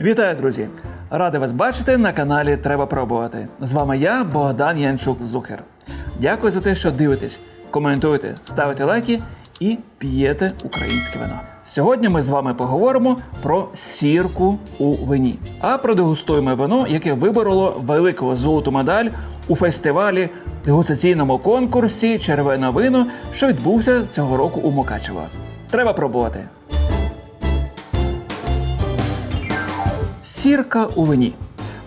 Вітаю, друзі! Радий вас бачити на каналі Треба пробувати. З вами я, Богдан Янчук Зухер. Дякую за те, що дивитесь, коментуєте, ставите лайки і п'єте українське вино. Сьогодні ми з вами поговоримо про сірку у вині, а продегустуємо вино, яке вибороло велику золоту медаль у фестивалі дегустаційному конкурсі Червене вино, що відбувся цього року у Мукачево. Треба пробувати. Сірка у вині.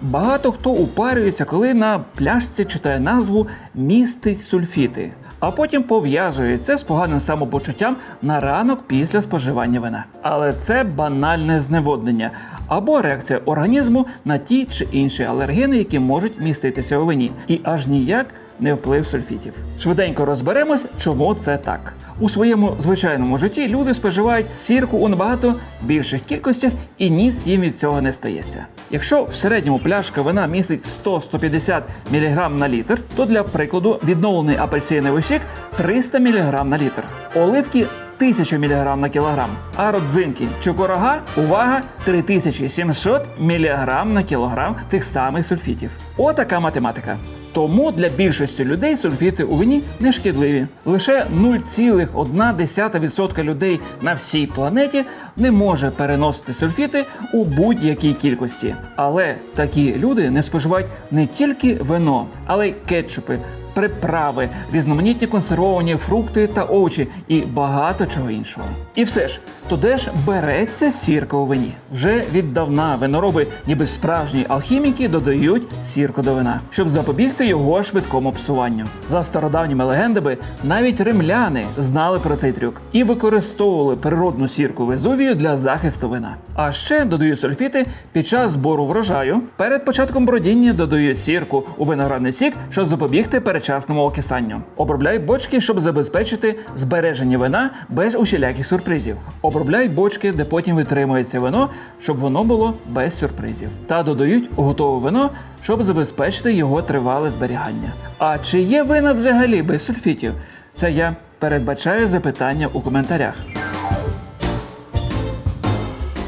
Багато хто упарюється, коли на пляшці читає назву містить сульфіти, а потім пов'язує це з поганим самопочуттям на ранок після споживання вина. Але це банальне зневоднення або реакція організму на ті чи інші алергени, які можуть міститися у вині, і аж ніяк не вплив сульфітів. Швиденько розберемось, чому це так. У своєму звичайному житті люди споживають сірку у набагато більших кількостях і ніц їм від цього не стається. Якщо в середньому пляшка вина містить 100-150 мг на літр, то для прикладу відновлений апельсиновий сік 300 мг на літр, оливки 1000 мг на кілограм, а родзинки чи корога, увага, 3700 мг на кілограм цих самих сульфітів. Отака математика. Тому для більшості людей сульфіти у вині не шкідливі. Лише 0,1% людей на всій планеті не може переносити сульфіти у будь-якій кількості. Але такі люди не споживають не тільки вино, але й кетчупи, приправи, різноманітні консервовані фрукти та овочі і багато чого іншого. І все ж, то де ж береться сірка у вині? Вже віддавна винороби, ніби справжні алхіміки, додають сірку до вина, щоб запобігти його швидкому псуванню. За стародавніми легендами, навіть римляни знали про цей трюк і використовували природну сірку везувію для захисту вина. А ще додають сульфіти під час збору врожаю. Перед початком бродіння додають сірку у виноградний сік, щоб запобігти передчасному окисанню. Обробляють бочки, щоб забезпечити збереження вина без усіляких сюрпризів. Обробляють бочки, де потім витримується вино, щоб воно було без сюрпризів. Та додають готове вино, щоб забезпечити його тривале зберігання. А чи є вина взагалі без сульфітів? Це я передбачаю запитання у коментарях.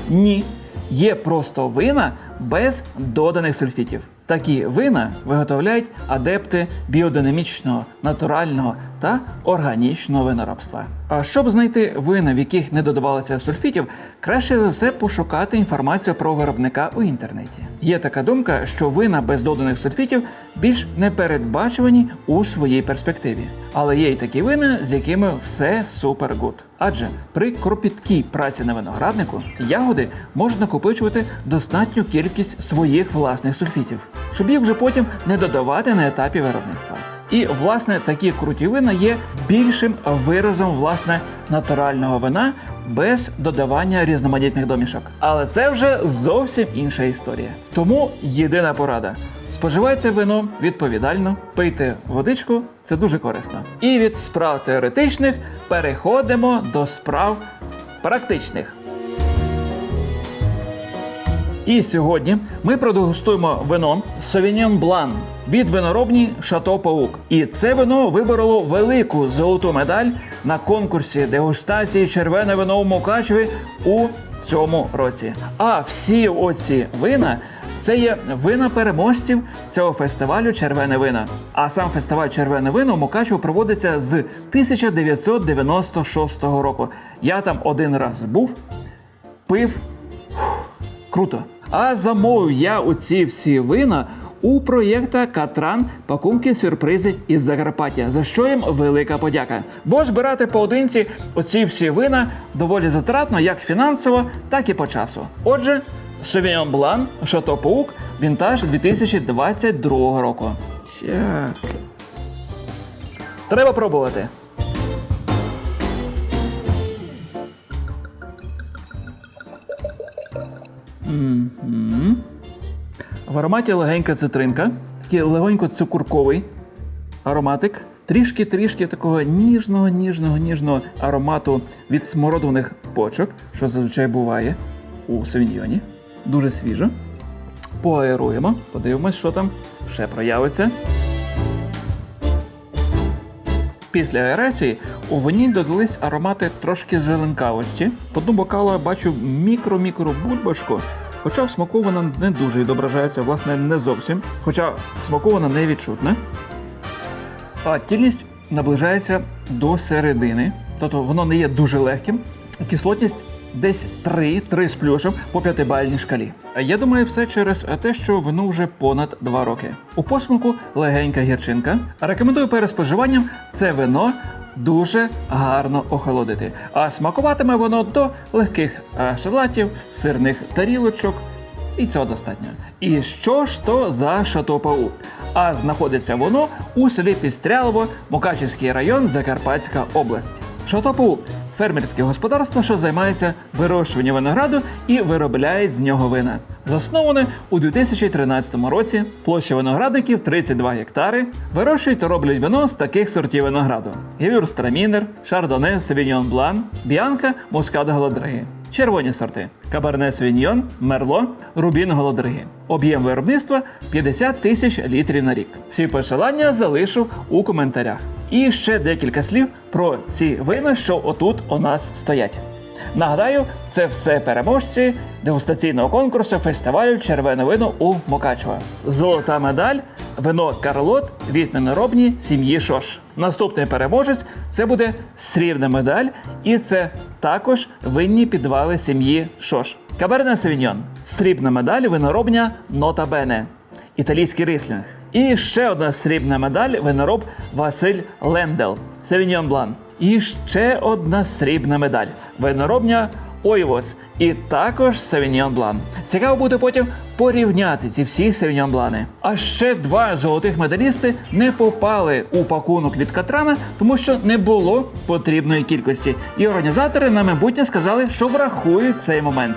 Ні, є просто вина без доданих сульфітів. Такі вина виготовляють адепти біодинамічного, натурального та органічного виноробства. А щоб знайти вина, в яких не додавалося сульфітів, краще за все пошукати інформацію про виробника у інтернеті. Є така думка, що вина без доданих сульфітів більш непередбачувані у своїй перспективі. Але є й такі вина, з якими все супер гуд. Адже при кропіткій праці на винограднику ягоди можуть накопичувати достатню кількість своїх власних сульфітів, щоб їх вже потім не додавати на етапі виробництва. І власне такі круті вина є більшим виразом власне натурального вина без додавання різноманітних домішок. Але це вже зовсім інша історія. Тому єдина порада. Споживайте вино відповідально, пийте водичку, це дуже корисно. І від справ теоретичних переходимо до справ практичних. І сьогодні ми продегустуємо вино Sauvignon Blanc від виноробні Шато Паук. І це вино вибороло велику золоту медаль на конкурсі дегустації червоне вино у Мукачеві у цьому році. А всі оці вина. Це є вина переможців цього фестивалю Червене вино. А сам фестиваль Червене вино Мукачево проводиться з 1996 року. Я там один раз був, пив круто. А замовив я оці всі вина у проєкта Катран пакунки сюрпризи із Закарпаття, за що їм велика подяка. Бо збирати поодинці оці всі вина доволі затратно, як фінансово, так і по часу. Отже, Sauvignon Blanc, Шато Паук, вінтаж 2022 року. Ща. Треба пробувати. Мгм. В ароматі легенька цитринка, такий легонько цукурковий ароматик. Трішки-трішки такого ніжного, ніжного, ніжного аромату від смородових почок, що зазвичай буває у савіньйоні. Дуже свіжо. Поаеруємо, подивимось, що там ще проявиться. Після аерації у вині додались аромати трошки зеленкавості. По дну бокала бачу мікро-мікро бульбашку Хоча всмакована не дуже відображається, власне, не зовсім. Хоча всмакована не відчутна. А тільність наближається до середини, тобто воно не є дуже легким. Кислотність десь 3, 3 з плюсом по п'ятибальній шкалі. Я думаю, все через те, що вину вже понад 2 роки. У посмаку легенька гірчинка. Рекомендую перед споживанням це вино дуже гарно охолодити. А смакуватиме воно до легких е, салатів, сирних тарілочок, і цього достатньо. І що ж то за шатопау? А знаходиться воно у селі Пістрялово, Мукачівський район, Закарпатська область. Шатопау фермерське господарство, що займається вирощуванням винограду і виробляє з нього вина. Засноване у 2013 році. Площа виноградників 32 гектари. Вирощують та роблять вино з таких сортів винограду: Гевюрстрамінер, Шардоне, Савіньон Блан, Біанка, Мускат Голодриги. Червоні сорти: Кабарне Свіньйон, Мерло, Рубін Голодриги. Об'єм виробництва 50 тисяч літрів на рік. Всі посилання залишу у коментарях. І ще декілька слів про ці вина, що отут у нас стоять. Нагадаю, це все переможці дегустаційного конкурсу фестивалю Червоне вино у Мокачево. Золота медаль вино Карлот від виноробні сім'ї Шош. Наступний переможець це буде срібна медаль, і це також винні підвали сім'ї Шош. Каберне Савіньон. Срібна медаль виноробня Нота Бене. Італійський рислінг. І ще одна срібна медаль винороб Василь Лендел. Савіньон Блан. І ще одна срібна медаль. Виноробня Ойвос. І також Савіньон Блан. Цікаво буде потім порівняти ці всі Савіньон Блани. А ще два золотих медалісти не попали у пакунок від Катрана, тому що не було потрібної кількості. І організатори на майбутнє сказали, що врахують цей момент.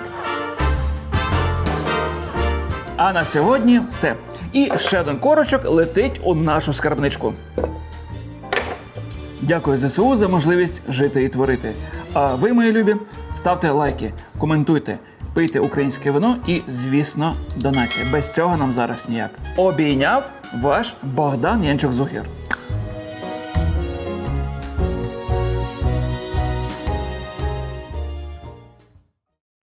А на сьогодні все. І ще один корочок летить у нашу скарбничку. Дякую ЗСУ за можливість жити і творити. А ви, мої любі, ставте лайки, коментуйте, пийте українське вино і, звісно, донатьте. Без цього нам зараз ніяк. Обійняв ваш Богдан Янчук Зухір.